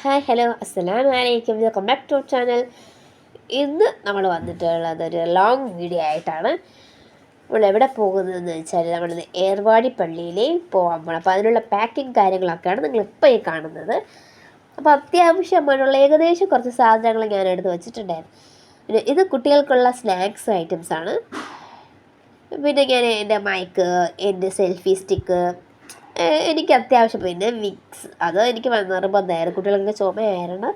Hi hello അസ്സലാം വലൈക്കും welcome back to channel ഇന്ന് നമ്മൾ വന്നിട്ടുള്ളത് ഒരു ലോങ് വീഡിയോ ആയിട്ടാണ്. നമ്മൾ എവിടെ പോകുന്നതെന്ന് വെച്ചാൽ നമ്മൾ ഏർവാടി പള്ളിയിൽ പോകാൻ പോകണം അപ്പോൾ അതിനുള്ള പാക്കിംഗ് കാര്യങ്ങളൊക്കെയാണ് നിങ്ങൾ ഇപ്പോൾ ഈ കാണുന്നത്. അപ്പോൾ അത്യാവശ്യമായിട്ടുള്ള ഏകദേശം കുറച്ച് സാധനങ്ങൾ ഞാൻ എടുത്ത് വെച്ചിട്ടുണ്ടായിരുന്നു. ഇത് കുട്ടികൾക്കുള്ള സ്നാക്സ് ഐറ്റംസ് ആണ്. പിന്നെ ഞാൻ എന്റെ മൈക്ക് എന്റെ സെൽഫി സ്റ്റിക്ക് എനിക്ക് അത്യാവശ്യം. പിന്നെ വിക്സ്. അത് എനിക്ക് നിർബന്ധമായിരുന്നു കുട്ടികൾക്ക് ചുമയായിരുന്ന.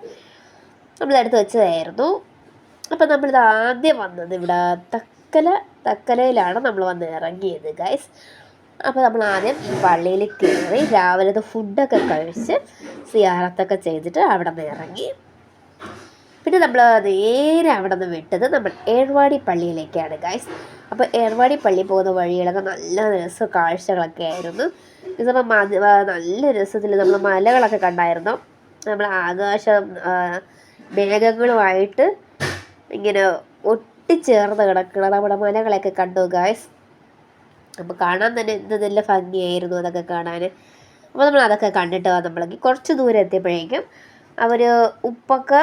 നമ്മളെടുത്ത് വെച്ചതായിരുന്നു. അപ്പം നമ്മളിത് ആദ്യം വന്നത് ഇവിടെ തക്കല തക്കലയിലാണ് നമ്മൾ വന്ന് ഇറങ്ങിയത് ഗൈസ് അപ്പോൾ നമ്മൾ ആദ്യം പള്ളിയിൽ കയറി രാവിലത്തെ ഫുഡൊക്കെ കഴിച്ച് സിയാറത്തൊക്കെ ചെയ്തിട്ട് അവിടെ നിന്ന് ഇറങ്ങി. പിന്നെ നമ്മൾ നേരെ അവിടെ നിന്ന് വിട്ടത് നമ്മൾ ഏർവാടി പള്ളിയിലേക്കാണ് ഗൈസ് അപ്പോൾ ഏർവാടി പള്ളി പോകുന്ന വഴികളൊക്കെ നല്ല രസം കാഴ്ചകളൊക്കെ ആയിരുന്നു. നമ്മൾ നല്ല രസത്തിൽ നമ്മൾ മലകളൊക്കെ കണ്ടായിരുന്നു. നമ്മൾ ആകാശം മേഘങ്ങളുമായിട്ട് ഇങ്ങനെ ഒട്ടിച്ചേർന്ന് കിടക്കുന്ന നമ്മുടെ മലകളൊക്കെ കണ്ടു ഗായ്സ് അപ്പോൾ കാണാൻ തന്നെ എന്ത് നല്ല ഭംഗിയായിരുന്നു അതൊക്കെ കാണാൻ അപ്പോൾ നമ്മൾ അതൊക്കെ കണ്ടിട്ട് നമ്മൾ കുറച്ച് ദൂരം എത്തിയപ്പോഴേക്കും അവർ ഉപ്പൊക്കെ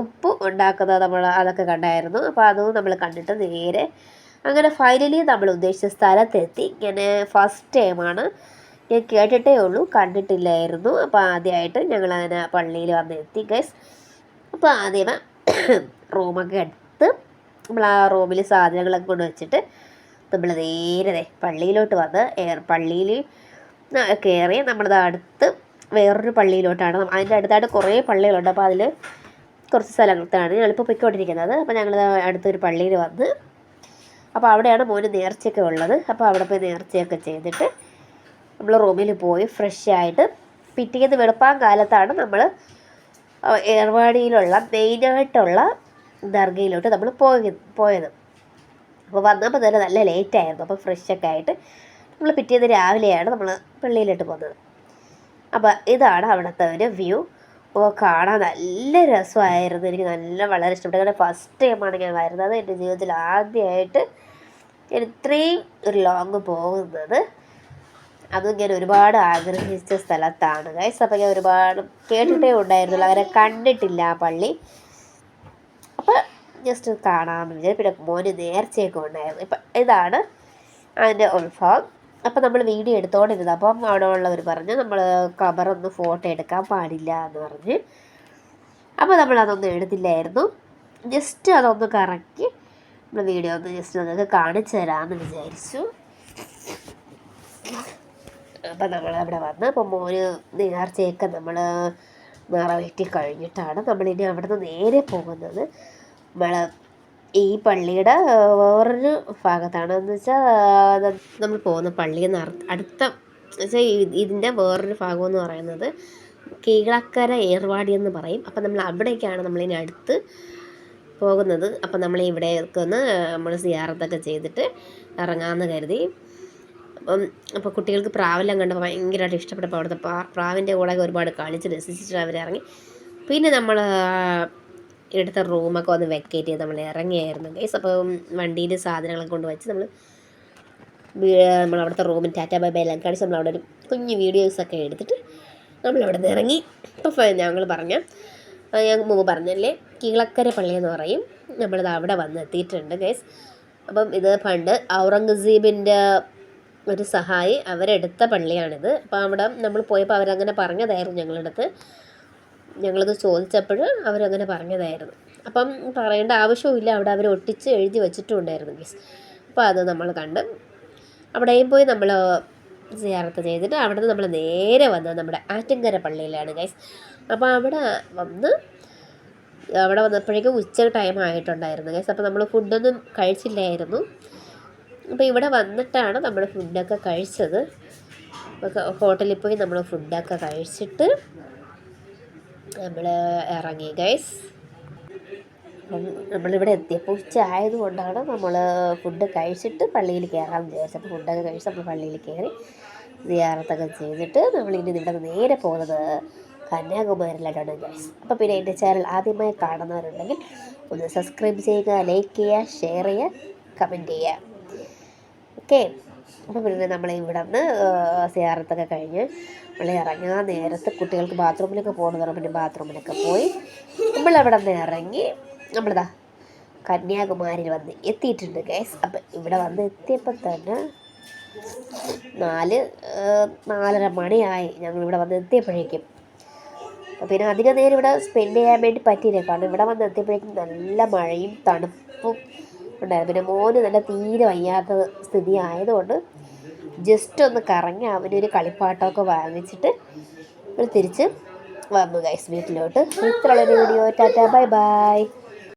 ഉപ്പ് ഉണ്ടാക്കുന്നത് നമ്മൾ അതൊക്കെ കണ്ടായിരുന്നു. അപ്പോൾ അതും നമ്മൾ കണ്ടിട്ട് നേരെ അങ്ങനെ ഫൈനലി നമ്മൾ ഉദ്ദേശിച്ച സ്ഥലത്തെത്തി. ഇങ്ങനെ ഫസ്റ്റ് ടൈമാണ് ഞാൻ കേട്ടിട്ടേ ഉള്ളൂ കണ്ടിട്ടില്ലായിരുന്നു. അപ്പോൾ ആദ്യമായിട്ട് ഞങ്ങൾ അങ്ങനെ പള്ളിയിൽ വന്ന് എത്തി ഗൈസ് അപ്പോൾ ആദ്യമേ റൂമൊക്കെ എടുത്ത് നമ്മൾ ആ റൂമിൽ സാധനങ്ങളൊക്കെ കൊണ്ട് വെച്ചിട്ട് നമ്മൾ നേരെ പള്ളിയിലോട്ട് വന്ന് പള്ളിയിൽ കയറി നമ്മളത് അടുത്ത് വേറൊരു പള്ളിയിലോട്ടാണ്. അതിന്റെ അടുത്തായിട്ട് കുറേ പള്ളികളുണ്ട്. അപ്പോൾ അതിൽ കുറച്ച് സ്ഥലത്താണ് ഞങ്ങളിപ്പോൾ പൊയ്ക്കൊണ്ടിരിക്കുന്നത്. അപ്പോൾ ഞങ്ങൾ അടുത്തൊരു പള്ളിയിൽ വന്ന് അപ്പോൾ അവിടെയാണ് മോന് നേർച്ചയൊക്കെ ഉള്ളത്. അപ്പോൾ അവിടെ പോയി നേർച്ചയൊക്കെ ചെയ്തിട്ട് നമ്മൾ റൂമിൽ പോയി ഫ്രഷ് ആയിട്ട് പിറ്റേന്ന് വെളുപ്പാൻ കാലത്താണ് നമ്മൾ ഏർവാടിയിലുള്ള മെയിനായിട്ടുള്ള ദർഗയിലോട്ട് നമ്മൾ പോയി പോയത്. അപ്പോൾ വന്നപ്പോൾ തന്നെ നല്ല ലേറ്റ് ആയിരുന്നു. അപ്പോൾ ഫ്രഷൊക്കെ ആയിട്ട് നമ്മൾ പിറ്റേന്ന് രാവിലെയാണ് നമ്മൾ പള്ളിയിലോട്ട് പോകുന്നത്. അപ്പോൾ ഇതാണ് അവിടുത്തെ ഒരു വ്യൂ അപ്പോൾ കാണാൻ നല്ല രസമായിരുന്നു. എനിക്ക് നല്ല വളരെ ഇഷ്ടപ്പെട്ടു. കാരണം ഫസ്റ്റ് ടൈമാണ് ഞാൻ വരുന്നത്. എന്റെ ജീവിതത്തിൽ ആദ്യമായിട്ട് ഞാൻ ഇത്രയും ഒരു ലോങ് പോകുന്നത്. അതും ഞാൻ ഒരുപാട് ആഗ്രഹിച്ച സ്ഥലത്താണ് ഗൈസ് അപ്പോൾ ഞാൻ ഒരുപാട് കേട്ടിട്ടേ ഉണ്ടായിരുന്നുള്ളൂ. അവരെ കണ്ടിട്ടില്ല ആ പള്ളി. അപ്പോൾ ജസ്റ്റ് കാണാമെന്ന് വിചാരിച്ചു. പിന്നെ മോന് നേർച്ചയൊക്കെ ഉണ്ടായിരുന്നു. ഇപ്പം ഇതാണ് അതിന്റെ ഉത്ഭവം. അപ്പം നമ്മൾ വീഡിയോ എടുത്തോണ്ടിരുന്നത്. അപ്പം അവിടെ ഉള്ളവർ പറഞ്ഞു നമ്മൾ കബറൊന്നും ഫോട്ടോ എടുക്കാൻ പാടില്ല എന്ന് പറഞ്ഞ്. അപ്പോൾ നമ്മൾ അതൊന്നും എടുത്തില്ലായിരുന്നു. ജസ്റ്റ് അതൊന്ന് കറക്കി നമ്മൾ വീഡിയോ ഒന്ന് ജസ്റ്റ് നിങ്ങൾക്ക് കാണിച്ചു തരാമെന്ന് വിചാരിച്ചു. അപ്പം നമ്മൾ അവിടെ വന്ന് അപ്പം മോന് നേർച്ചയൊക്കെ നമ്മൾ നിറവേറ്റി കഴിഞ്ഞിട്ടാണ് നമ്മളിനി അവിടെ നിന്ന് നേരെ പോകുന്നത്. നമ്മൾ ഈ പള്ളിയുടെ വേറൊരു ഭാഗത്താണ് എന്ന് വെച്ചാൽ നമ്മൾ പോകുന്ന പള്ളിയിൽ നിന്ന് അടുത്ത ഇതിന്റെ വേറൊരു ഭാഗം എന്ന് പറയുന്നത് കീഴക്കര ഏർവാടി എന്ന് പറയും. അപ്പം നമ്മൾ അവിടേക്കാണ് നമ്മളിനി അടുത്ത് പോകുന്നത്. അപ്പം നമ്മൾ ഇവിടേക്ക് ഒന്ന് നമ്മൾ സിയാറത്തൊക്കെ ചെയ്തിട്ട് ഇറങ്ങാമെന്ന് കരുതി. അപ്പം അപ്പോൾ കുട്ടികൾക്ക് പ്രാവെല്ലാം കണ്ടപ്പോൾ ഭയങ്കരമായിട്ട് ഇഷ്ടപ്പെട്ടപ്പോൾ അവിടുത്തെ പ്രാവിന്റെ കൂടെ ഒരുപാട് കളിച്ച് രസിച്ചിട്ട് അവർ ഇറങ്ങി പിന്നെ നമ്മൾ എടുത്ത റൂമൊക്കെ ഒന്ന് വെക്കേറ്റ് ചെയ്ത് നമ്മൾ ഇറങ്ങിയായിരുന്നു. ഗൈസ് അപ്പം വണ്ടിയിൽ സാധനങ്ങളൊക്കെ കൊണ്ട് വെച്ച് നമ്മൾ നമ്മൾ അവിടുത്തെ റൂമിൽ ടാറ്റ ബൈ ബൈ എല്ലാം കാണിച്ച് നമ്മൾ അവിടെ ഒരു കുഞ്ഞ് വീഡിയോസൊക്കെ എടുത്തിട്ട് നമ്മൾ അവിടെ നിന്ന് ഇറങ്ങി ഇപ്പോൾ ഞങ്ങൾ പറഞ്ഞ ഞാൻ മുമ്പ് പറഞ്ഞല്ലേ കീളക്കര പള്ളി എന്ന് പറയും. നമ്മളിത് അവിടെ വന്ന് എത്തിയിട്ടുണ്ട് ഗൈസ് അപ്പം ഇത് പണ്ട് ഔറംഗസീബിന്റെ ഒരു സഹായി അവരെടുത്ത പള്ളിയാണിത്. അപ്പോൾ അവിടെ നമ്മൾ പോയപ്പോൾ അവരങ്ങനെ പറഞ്ഞതായിരുന്നു ഞങ്ങളടുത്ത് ഞങ്ങളത് ചോദിച്ചപ്പോൾ അവരങ്ങനെ പറഞ്ഞതായിരുന്നു. അപ്പം പറയേണ്ട ആവശ്യമില്ല അവിടെ അവർ ഒട്ടിച്ച് എഴുതി വെച്ചിട്ടുണ്ടായിരുന്നു മീൻസ് അപ്പോൾ അത് നമ്മൾ കണ്ട് അവിടെയും പോയി നമ്മൾ സിയാറത്ത് ചെയ്തിട്ട് അവിടെ നിന്ന് നമ്മൾ നേരെ വന്നത് നമ്മുടെ ആറ്റങ്കര പള്ളിയിലാണ് ഗൈസ് അപ്പോൾ അവിടെ വന്ന് അവിടെ വന്നപ്പോഴേക്കും ഉച്ച ടൈം ആയിട്ടുണ്ടായിരുന്നു ഗൈസ് അപ്പോൾ നമ്മൾ ഫുഡൊന്നും കഴിച്ചില്ലായിരുന്നു. അപ്പോൾ ഇവിടെ വന്നിട്ടാണ് നമ്മൾ ഫുഡൊക്കെ കഴിച്ചത്. ഹോട്ടലിൽ പോയി നമ്മൾ ഫുഡൊക്കെ കഴിച്ചിട്ട് നമ്മൾ ഇറങ്ങി ഗൈസ് നമ്മളിവിടെ എത്തിയപ്പോൾ ഉച്ച ആയതുകൊണ്ടാണ് നമ്മൾ ഫുഡ് കഴിച്ചിട്ട് പള്ളിയിൽ കയറാൻ വിചാരിച്ചത്. അപ്പോൾ ഫുഡൊക്കെ കഴിച്ച് നമ്മൾ പള്ളിയിൽ കയറി സിയാറത്തൊക്കെ ചെയ്തിട്ട് നമ്മളിനി ഇവിടെ നേരെ പോകുന്നത് കന്യാകുമാരിയിലാണ് ഗൈസ് അപ്പോൾ പിന്നെ എന്റെ ചാനൽ ആദ്യമായി കാണുന്നവരുണ്ടെങ്കിൽ ഒന്ന് സബ്സ്ക്രൈബ് ചെയ്യുക ലൈക്ക് ചെയ്യുക ഷെയർ ചെയ്യുക കമന്റ് ചെയ്യുക. ഓക്കെ അപ്പോൾ പിന്നെ നമ്മൾ ഇവിടെ നിന്ന് സിയാറത്തൊക്കെ കഴിഞ്ഞ് നമ്മൾ ഇറങ്ങാൻ നേരത്തെ കുട്ടികൾക്ക് ബാത്റൂമിലൊക്കെ പോകണമെന്ന് പറഞ്ഞാൽ പിന്നെ ബാത്റൂമിലൊക്കെ പോയി നമ്മളവിടെ നിന്ന് ഇറങ്ങി നമ്മളിതാ കന്യാകുമാരിയിൽ വന്ന് എത്തിയിട്ടുണ്ട് ഗൈസ് അപ്പം ഇവിടെ വന്ന് എത്തിയപ്പോൾ തന്നെ നാല് നാലര മണിയായി ഞങ്ങൾ ഇവിടെ വന്ന് എത്തിയപ്പോഴേക്കും. പിന്നെ അധികം നേരം ഇവിടെ സ്പെൻഡ് ചെയ്യാൻ വേണ്ടി പറ്റിയില്ല. കാരണം ഇവിടെ വന്ന് എത്തിയപ്പോഴേക്കും നല്ല മഴയും തണുപ്പും ഉണ്ടായിരുന്നു. പിന്നെ മോന് നല്ല തീരെ വയ്യാത്ത സ്ഥിതി ആയതുകൊണ്ട് ജസ്റ്റ് ഒന്ന് കറങ്ങി അവനൊരു കളിപ്പാട്ടമൊക്കെ വാങ്ങിച്ചിട്ട് നമ്മൾ തിരിച്ച് വന്നു ഗൈസ് വീട്ടിലോട്ട്. ഇത്രയുള്ളൊരു വീഡിയോ ടാറ്റാ ബൈ ബൈ